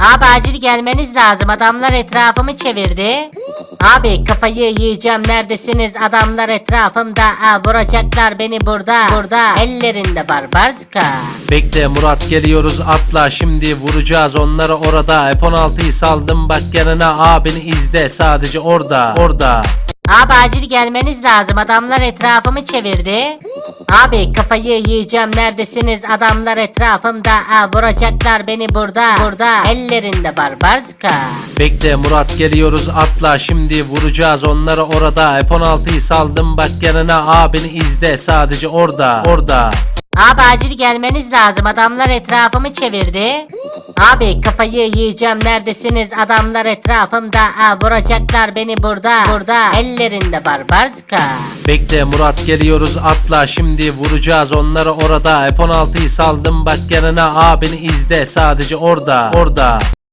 Abi acil gelmeniz lazım. Adamlar etrafımı çevirdi. Abi kafayı yiyeceğim neredesiniz? Adamlar etrafımda. Aa, vuracaklar beni burada. Burada ellerinde barbarska. Bekle Murat geliyoruz atla şimdi vuracağız onları orada F-16'yı saldım bak yanına abini izle sadece orada orada Abi acil gelmeniz lazım. Adamlar etrafımı çevirdi. Abi kafayı yiyeceğim neredesiniz? Adamlar etrafımda. Aa, vuracaklar beni burada. Burada ellerinde barbarska. Bekle Murat geliyoruz atla şimdi vuracağız onları orada F-16'yı saldım bak yanına abini izle sadece orada orada Abi acil gelmeniz lazım. Adamlar etrafımı çevirdi. Abi kafayı yiyeceğim neredesiniz? Adamlar etrafımda. Aa, vuracaklar beni burada. Burada ellerinde barbarska. Bekle Murat geliyoruz atla şimdi vuracağız onları orada F-16'yı saldım bak yanına abini izle sadece orada orada